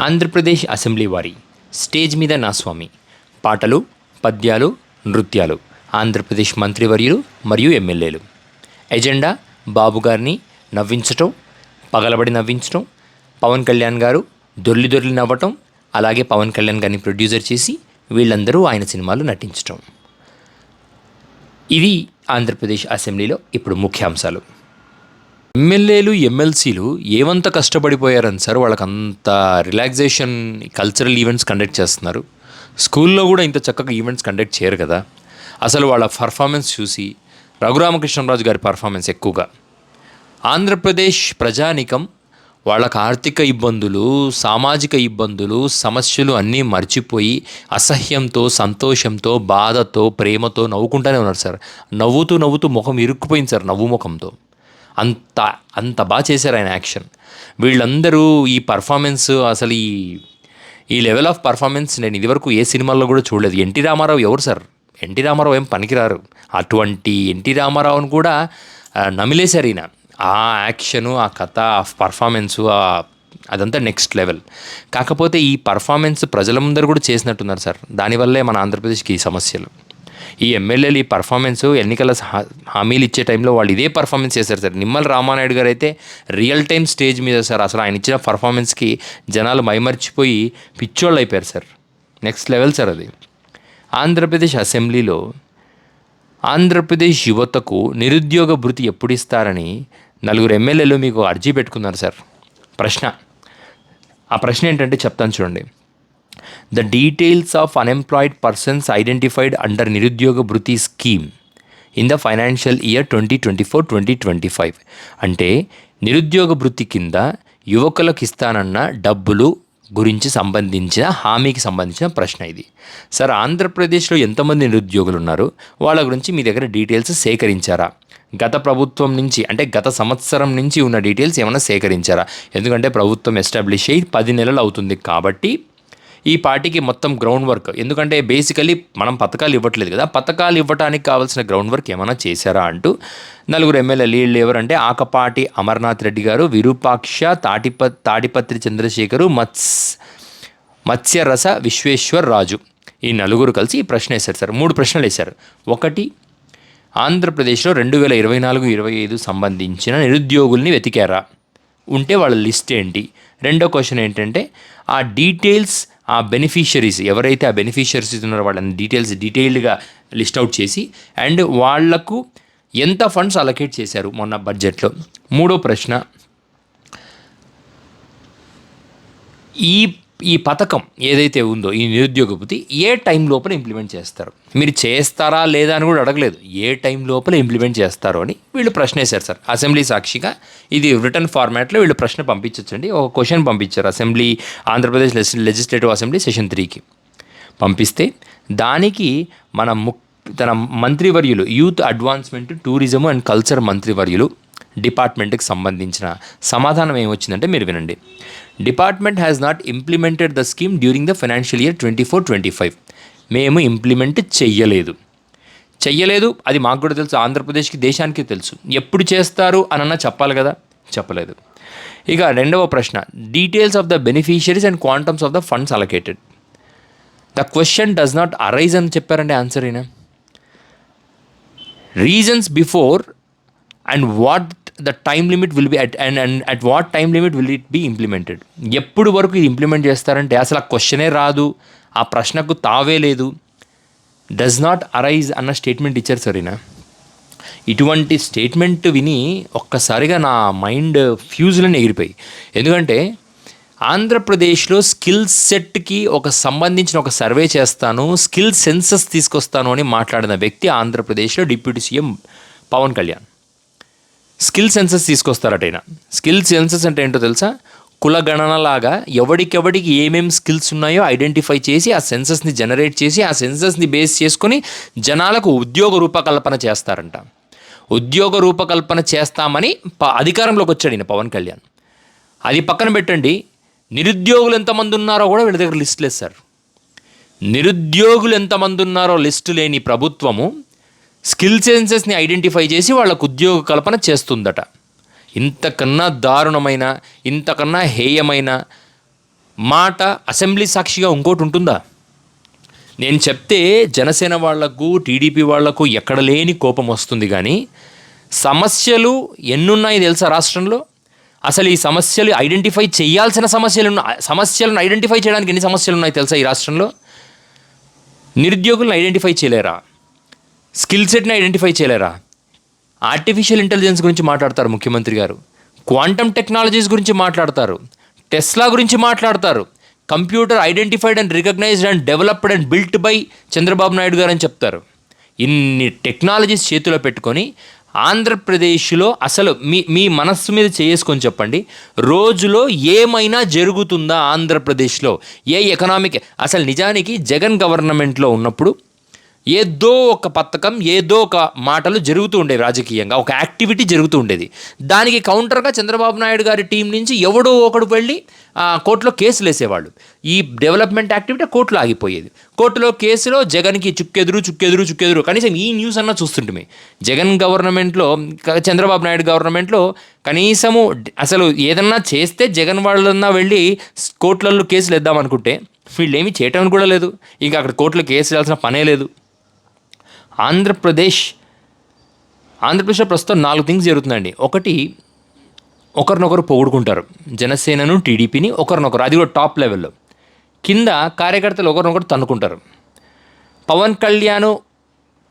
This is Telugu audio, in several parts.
ఆంధ్రప్రదేశ్ అసెంబ్లీ వారి. స్టేజ్ మీద నా స్వామి. పాటలు పద్యాలు నృత్యాలు. ఆంధ్రప్రదేశ్ మంత్రివర్యులు మరియు ఎమ్మెల్యేలు. ఎజెండా బాబు గారిని నవ్వించటం పగలబడి నవ్వించటం పవన్ కళ్యాణ్ గారు దొర్లి దొర్లి నవ్వటం అలాగే పవన్ కళ్యాణ్ గారిని ప్రొడ్యూసర్ చేసి వీళ్ళందరూ ఆయన సినిమాలు నటించటం. ఇది ఆంధ్రప్రదేశ్ అసెంబ్లీలో ఇప్పుడు ముఖ్యాంశాలు. ఎమ్మెల్యేలు ఎమ్మెల్సీలు ఏమంత కష్టపడిపోయారని సార్? వాళ్ళకి అంత రిలాక్సేషన్ కల్చరల్ ఈవెంట్స్ కండక్ట్ చేస్తున్నారు. స్కూల్లో కూడా ఇంత చక్కగా ఈవెంట్స్ కండక్ట్ చేయరు కదా. అసలు వాళ్ళ పర్ఫార్మెన్స్ చూసి రఘురామకృష్ణరాజు గారి పర్ఫార్మెన్స్ ఎక్కువగా. ఆంధ్రప్రదేశ్ ప్రజానికం వాళ్ళకు ఆర్థిక ఇబ్బందులు సామాజిక ఇబ్బందులు సమస్యలు అన్నీ మర్చిపోయి అసహ్యంతో సంతోషంతో బాధతో ప్రేమతో నవ్వుకుంటూనే ఉన్నారు సార్. నవ్వుతూ నవ్వుతూ ముఖం ఇరుక్కుపోయింది సార్ నవ్వు ముఖంతో. అంత అంత బాగా చేశారు ఆయన యాక్షన్. వీళ్ళందరూ ఈ పర్ఫార్మెన్స్ అసలు ఈ ఈ లెవెల్ ఆఫ్ పర్ఫార్మెన్స్ నేను ఇదివరకు ఏ సినిమాల్లో కూడా చూడలేదు. ఎన్టీ రామారావు ఎవరు సార్? ఎన్టీ రామారావు ఏం పనికిరారు. అటువంటి ఎన్టీ రామారావును కూడా నమిలేశారు ఈయన. ఆ యాక్షను ఆ కథ ఆ పర్ఫార్మెన్సు ఆ అదంతా నెక్స్ట్ లెవెల్. కాకపోతే ఈ పర్ఫార్మెన్స్ ప్రజల కూడా చేసినట్టున్నారు సార్. దానివల్లే మన ఆంధ్రప్రదేశ్కి ఈ సమస్యలు. ఈ ఎమ్మెల్యేలు ఈ పర్ఫార్మెన్స్ ఎన్నికల హామీలు ఇచ్చే టైంలో వాళ్ళు ఇదే పర్ఫార్మెన్స్ చేశారు సార్. నిమ్మల రామానాయుడు గారు అయితే రియల్ టైం స్టేజ్ మీద సార్ అసలు ఆయన ఇచ్చిన పర్ఫార్మెన్స్కి జనాలు మైమర్చిపోయి పిచ్చోళ్ళు అయిపోయారు సార్. నెక్స్ట్ లెవెల్ సార్ అది. ఆంధ్రప్రదేశ్ అసెంబ్లీలో ఆంధ్రప్రదేశ్ యువతకు నిరుద్యోగ భృతి ఎప్పుడు ఇస్తారని నలుగురు ఎమ్మెల్యేలు మీకు అర్జీ పెట్టుకున్నారు సార్. ప్రశ్న. ఆ ప్రశ్న ఏంటంటే చెప్తాను చూడండి. The details of unemployed persons identified under నిరుద్యోగ భృతి scheme in the financial year twenty twenty four twenty twenty five అంటే నిరుద్యోగ భృతి కింద యువకులకు ఇస్తానన్న డబ్బులు గురించి సంబంధించిన హామీకి సంబంధించిన ప్రశ్న ఇది. సార్ ఆంధ్రప్రదేశ్లో ఎంతమంది నిరుద్యోగులు ఉన్నారు వాళ్ళ గురించి మీ దగ్గర డీటెయిల్స్ సేకరించారా? గత ప్రభుత్వం నుంచి అంటే గత సంవత్సరం నుంచి ఉన్న డీటెయిల్స్ ఏమైనా సేకరించారా? ఎందుకంటే ప్రభుత్వం ఎస్టాబ్లిష్ అయ్యి పది నెలలు అవుతుంది కాబట్టి ఈ పార్టీకి మొత్తం గ్రౌండ్ వర్క్ ఎందుకంటే బేసికలీ మనం పథకాలు ఇవ్వట్లేదు కదా పథకాలు ఇవ్వడానికి కావాల్సిన గ్రౌండ్ వర్క్ ఏమైనా చేశారా అంటూ నలుగురు ఎమ్మెల్యే లీడ్లు ఎవరంటే ఆకపాటి అమర్నాథ్ రెడ్డి గారు విరూపాక్ష తాటిప తాడిపత్రి చంద్రశేఖరు మత్స్ మత్స్యరస విశ్వేశ్వర్ రాజు. ఈ నలుగురు కలిసి ఈ ప్రశ్న వేశారు సార్. మూడు ప్రశ్నలు వేశారు. ఒకటి ఆంధ్రప్రదేశ్లో రెండు వేల ఇరవై నాలుగు ఇరవై ఐదు సంబంధించిన నిరుద్యోగుల్ని వెతికారా? ఉంటే వాళ్ళ లిస్ట్ ఏంటి? రెండో క్వశ్చన్ ఏంటంటే ఆ డీటెయిల్స్ ఆ బెనిఫిషరీస్ ఎవరైతే ఆ బెనిఫిషరీస్ ఉన్నారో వాళ్ళని డీటెయిల్స్ డీటెయిల్డ్గా లిస్ట్ అవుట్ చేసి అండ్ వాళ్ళకు ఎంత ఫండ్స్ అలొకేట్ చేశారు మొన్న బడ్జెట్లో? మూడో ప్రశ్న ఈ ఈ పథకం ఏదైతే ఉందో ఈ నిరుద్యోగ భృతి ఏ టైం లోపల ఇంప్లిమెంట్ చేస్తారు? మీరు చేస్తారా లేదా అని కూడా అడగలేదు. ఏ టైం లోపల ఇంప్లిమెంట్ చేస్తారో అని వీళ్ళు ప్రశ్న వేశారు సార్. అసెంబ్లీ సాక్షిగా ఇది రిటర్న్ ఫార్మాట్లో వీళ్ళు ప్రశ్న పంపించవచ్చండి ఒక క్వశ్చన్ పంపించారు assembly Andhra Pradesh legislative assembly session త్రీకి పంపిస్తే దానికి మన ముక్ తన మంత్రివర్యులు youth advancement tourism and culture మంత్రివర్యులు డిపార్ట్మెంట్కి సంబంధించిన సమాధానం ఏమొచ్చిందంటే మీరు వినండి. Department has not implemented the scheme during the financial year twenty four twenty five మేము ఇంప్లిమెంట్ చెయ్యలేదు. చెయ్యలేదు అది మాకు కూడా తెలుసు ఆంధ్రప్రదేశ్కి దేశానికి తెలుసు. ఎప్పుడు చేస్తారు అనన్నా చెప్పాలి కదా? చెప్పలేదు. ఇక రెండవ ప్రశ్న details of the beneficiaries and quantums of the funds allocated the question does not arise అని చెప్పారండి ఆన్సర్ అయినా reasons before and what the time limit will be at and and at what time limit will it be implemented ఎప్పుడు వరకు ఇది ఇంప్లిమెంట్ చేస్తారంటే అసలు ఆ క్వశ్చనే రాదు ఆ ప్రశ్నకు తావే లేదు. డస్ నాట్ అరైజ్ అన్న స్టేట్మెంట్ ఇచ్చారు సరేనా? ఇటువంటి స్టేట్మెంట్ విని ఒక్కసారిగా నా మైండ్ ఫ్యూజులని ఎగిరిపోయి. ఎందుకంటే ఆంధ్రప్రదేశ్లో స్కిల్ సెట్కి ఒక సంబంధించిన ఒక సర్వే చేస్తాను స్కిల్ సెన్సస్ తీసుకొస్తాను అని మాట్లాడిన వ్యక్తి ఆంధ్రప్రదేశ్లో deputy CM Pawan Kalyan. Skill census తీసుకొస్తారట ఆయన స్కిల్ సెన్సెస్ అంటే ఏంటో తెలుసా? కులగణనలాగా ఎవడికెవడికి ఏమేమి స్కిల్స్ ఉన్నాయో ఐడెంటిఫై చేసి ఆ సెన్సెస్ని జనరేట్ చేసి ఆ సెన్సెస్ని బేస్ చేసుకొని జనాలకు ఉద్యోగ రూపకల్పన చేస్తారంట. ఉద్యోగ రూపకల్పన చేస్తామని ప- అధికారంలోకి వచ్చాడు ఈయన పవన్ కళ్యాణ్. అది పక్కన పెట్టండి. నిరుద్యోగులు ఎంతమంది ఉన్నారో కూడా వీళ్ళ దగ్గర లిస్ట్ లేదు సార్. నిరుద్యోగులు ఎంతమంది ఉన్నారో లిస్టు లేని ప్రభుత్వము స్కిల్ సెన్సెస్ని ఐడెంటిఫై చేసి వాళ్ళకు ఉద్యోగ కల్పన చేస్తుందట. ఇంతకన్నా దారుణమైన ఇంతకన్నా హేయమైన మాట అసెంబ్లీ సాక్షిగా ఇంకోటి ఉంటుందా? నేను చెప్తే జనసేన వాళ్ళకు టీడీపీ వాళ్ళకు ఎక్కడ లేని కోపం వస్తుంది కానీ సమస్యలు ఎన్నున్నాయి తెలుసా రాష్ట్రంలో? అసలు ఈ సమస్యలు ఐడెంటిఫై చేయాల్సిన సమస్యలు సమస్యలను ఐడెంటిఫై చేయడానికి ఎన్ని సమస్యలు ఉన్నాయి తెలుసా ఈ రాష్ట్రంలో? నిరుద్యోగులను ఐడెంటిఫై చేయలేరా? స్కిల్ సెట్ని ఐడెంటిఫై చేయలేరా? ఆర్టిఫిషియల్ ఇంటెలిజెన్స్ గురించి మాట్లాడతారు ముఖ్యమంత్రి గారు. క్వాంటమ్ టెక్నాలజీస్ గురించి మాట్లాడతారు. టెస్లా గురించి మాట్లాడతారు. Computer identified and recognised and developed and built by Chandrababu Naidu గారు అని చెప్తారు. ఇన్ని టెక్నాలజీస్ చేతిలో పెట్టుకొని ఆంధ్రప్రదేశ్లో అసలు మీ మీ మనస్సు మీద చేసుకొని చెప్పండి. రోజులో ఏమైనా జరుగుతుందా ఆంధ్రప్రదేశ్లో? ఏ ఎకనామిక్ అసలు నిజానికి జగన్ గవర్నమెంట్లో ఉన్నప్పుడు ఏదో ఒక పథకం ఏదో ఒక మాటలు జరుగుతూ ఉండేవి రాజకీయంగా ఒక యాక్టివిటీ జరుగుతూ ఉండేది. దానికి కౌంటర్గా చంద్రబాబు నాయుడు గారి టీం నుంచి ఎవడో ఒకడు వెళ్ళి కోర్టులో కేసులు వేసేవాళ్ళు. ఈ డెవలప్మెంట్ యాక్టివిటీ కోర్టులో ఆగిపోయేది. కోర్టులో కేసులో జగన్కి చుక్కెదురు చుక్కెదురు చుక్కెదురు. కనీసం ఈ న్యూస్ అన్నా చూస్తుంటే జగన్ గవర్నమెంట్లో చంద్రబాబు నాయుడు గవర్నమెంట్లో కనీసము అసలు ఏదన్నా చేస్తే జగన్ వాళ్ళన్నా వెళ్ళి కోర్టులలో కేసులు వేద్దాం అనుకుంటే వీళ్ళు ఏమీ చేయటం కూడా లేదు. ఇంకా అక్కడ కోర్టులో కేసు వేయాల్సిన పనే లేదు. ఆంధ్రప్రదేశ్ ఆంధ్రప్రదేశ్లో ప్రస్తుతం నాలుగు థింగ్స్ జరుగుతుందండి ఒకటి ఒకరినొకరు పొగుడుకుంటారు. జనసేనను టీడీపీని ఒకరినొకరు. అది కూడా టాప్ లెవెల్లో. కింద కార్యకర్తలు ఒకరినొకరు తన్నుకుంటారు. పవన్ కళ్యాణ్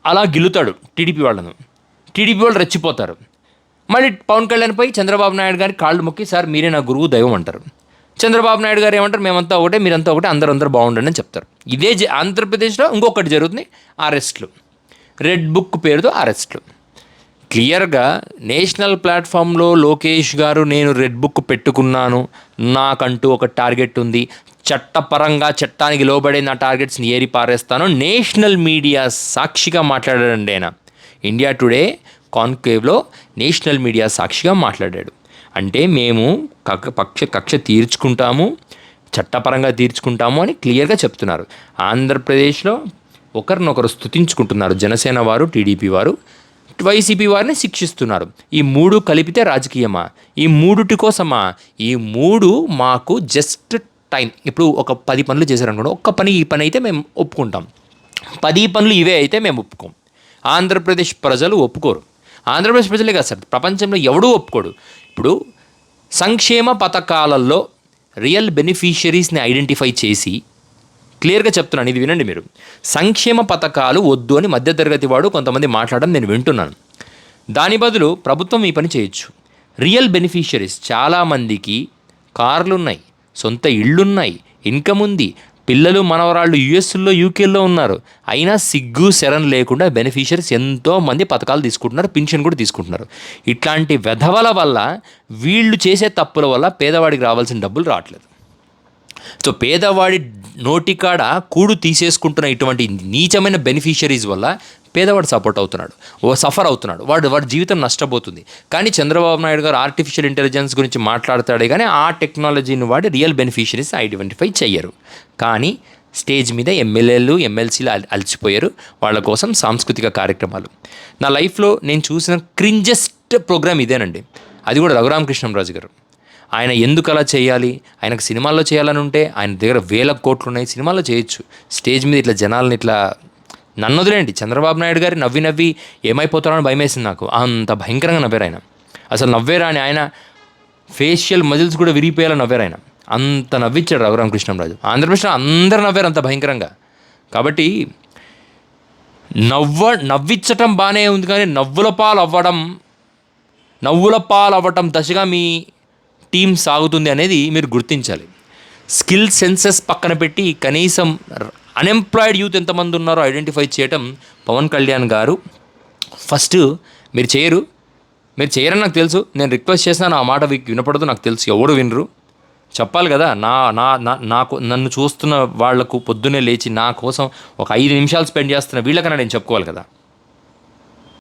అలా గిల్లుతాడు టీడీపీ వాళ్ళను. టీడీపీ వాళ్ళు రెచ్చిపోతారు. మళ్ళీ పవన్ కళ్యాణ్పై చంద్రబాబు నాయుడు గారి కాళ్ళు మొక్కి సార్ మీరే నా గురువు దైవం అంటారు. చంద్రబాబు నాయుడు గారు ఏమంటారు? మేమంతా ఒకటే మీరంతా ఒకటే అందరూ అందరూ బాగుండండి అని చెప్తారు. ఇదే ఆంధ్రప్రదేశ్లో ఇంకొకటి జరుగుతుంది అరెస్ట్లు రెడ్ బుక్ పేరుతో అరెస్ట్లు. క్లియర్గా నేషనల్ ప్లాట్ఫామ్లో లోకేష్ గారు నేను రెడ్ బుక్ పెట్టుకున్నాను. నాకంటూ ఒక టార్గెట్ ఉంది. చట్టపరంగా చట్టానికి లోబడే నా టార్గెట్స్ని ఏరి పారేస్తాను. నేషనల్ మీడియా సాక్షిగా మాట్లాడాడండి ఆయన. ఇండియా టుడే కాన్క్లేవ్లో నేషనల్ మీడియా సాక్షిగా మాట్లాడాడు. అంటే మేము కక్ష పక్ష కక్ష తీర్చుకుంటాము చట్టపరంగా తీర్చుకుంటాము అని క్లియర్గా చెప్తున్నారు. ఆంధ్రప్రదేశ్లో ఒకరినొకరు స్థుతించుకుంటున్నారు జనసేన వారు టీడీపీ వారు వైసీపీ వారిని శిక్షిస్తున్నారు. ఈ మూడు కలిపితే రాజకీయమా? ఈ మూడుటి కోసమా? ఈ మూడు మాకు జస్ట్ టైం. ఇప్పుడు ఒక పది పనులు చేశారనుకోండి ఒక్క పని ఈ పని అయితే మేము ఒప్పుకుంటాం. పది పనులు ఇవే అయితే మేము ఒప్పుకోం. ఆంధ్రప్రదేశ్ ప్రజలు ఒప్పుకోరు. ఆంధ్రప్రదేశ్ ప్రజలే కాదు సార్ ప్రపంచంలో ఎవడూ ఒప్పుకోడు. ఇప్పుడు సంక్షేమ పథకాలలో రియల్ బెనిఫిషరీస్ని ఐడెంటిఫై చేసి క్లియర్గా చెప్తున్నాను ఇది వినండి మీరు. సంక్షేమ పథకాలు వద్దు అని మధ్యతరగతి వాడు కొంతమంది మాట్లాడడం నేను వింటున్నాను. దాని బదులు ప్రభుత్వం ఈ పని చేయొచ్చు. రియల్ బెనిఫిషరీస్ చాలామందికి కార్లు ఉన్నాయి సొంత ఇళ్ళున్నాయి ఇన్కమ్ ఉంది. పిల్లలు మనవరాళ్ళు యుఎస్లో యూకేలో ఉన్నారు. అయినా సిగ్గు శరణ్ లేకుండా బెనిఫిషరీస్ ఎంతోమంది పథకాలు తీసుకుంటున్నారు పింఛన్ కూడా తీసుకుంటున్నారు. ఇట్లాంటి వెధవల వల్ల వీళ్ళు చేసే తప్పుల వల్ల పేదవాడికి రావాల్సిన డబ్బులు రావట్లేదు. సో పేదవాడి నోటికాడ కూడు తీసేసుకుంటున్న ఇటువంటి నీచమైన బెనిఫిషరీస్ వల్ల పేదవాడు సపోర్ట్ అవుతున్నాడు. ఓ సఫర్ అవుతున్నాడు. వాడు వాడి జీవితం నష్టపోతుంది. కానీ చంద్రబాబు నాయుడు గారు ఆర్టిఫిషియల్ ఇంటెలిజెన్స్ గురించి మాట్లాడతాడే కానీ ఆ టెక్నాలజీని వాడి రియల్ బెనిఫిషరీస్ ఐడెంటిఫై చేయరు కానీ స్టేజ్ మీద ఎమ్మెల్యేలు ఎమ్మెల్సీలు అల్- అలసిపోయారు. వాళ్ళ కోసం సాంస్కృతిక కార్యక్రమాలు. నా లైఫ్లో నేను చూసిన క్రింజెస్ట్ ప్రోగ్రామ్ ఇదేనండి. అది కూడా రఘురామకృష్ణంరాజు గారు. ఆయన ఎందుకు అలా చేయాలి? ఆయనకు సినిమాల్లో చేయాలని ఉంటే ఆయన దగ్గర వేల కోట్లు ఉన్నాయి సినిమాల్లో చేయొచ్చు. స్టేజ్ మీద ఇట్లా జనాలను ఇట్లా నన్ను వదిలేండి చంద్రబాబు నాయుడు గారి నవ్వి నవ్వి ఏమైపోతారో అని భయమేసింది నాకు. అంత భయంకరంగా నవ్వారు ఆయన. అసలు నవ్వేరా అని ఆయన ఫేషియల్ మజిల్స్ కూడా విరిగిపోయేలా నవ్వారు ఆయన. అంత నవ్విచ్చాడు రఘురామకృష్ణంరాజు. ఆంధ్రప్రదేశ్లో అందరు నవ్వారు అంత భయంకరంగా. కాబట్టి నవ్వ నవ్విచ్చటం బాగానే ఉంది కానీ నవ్వుల పాలు అవ్వడం నవ్వుల పాలు అవ్వటం దశగా మీ టీం సాగుతుంది అనేది మీరు గుర్తించాలి. స్కిల్ సెన్సెస్ పక్కన పెట్టి కనీసం అన్ఎంప్లాయిడ్ యూత్ ఎంతమంది ఉన్నారో ఐడెంటిఫై చేయటం పవన్ కళ్యాణ్ గారు. ఫస్ట్ మీరు చేయరు. మీరు చేయరని నాకు తెలుసు. నేను రిక్వెస్ట్ చేసినా నా మాట వినపడదు నాకు తెలుసు. ఎవడు వినరు. చెప్పాలి కదా నా నా నా- నాకు నన్ను చూస్తున్న వాళ్ళకు పొద్దున్నే లేచి నా కోసం ఒక ఐదు నిమిషాలు స్పెండ్ చేస్తున్న వీళ్ళకన్నా నేను చెప్పుకోవాలి కదా.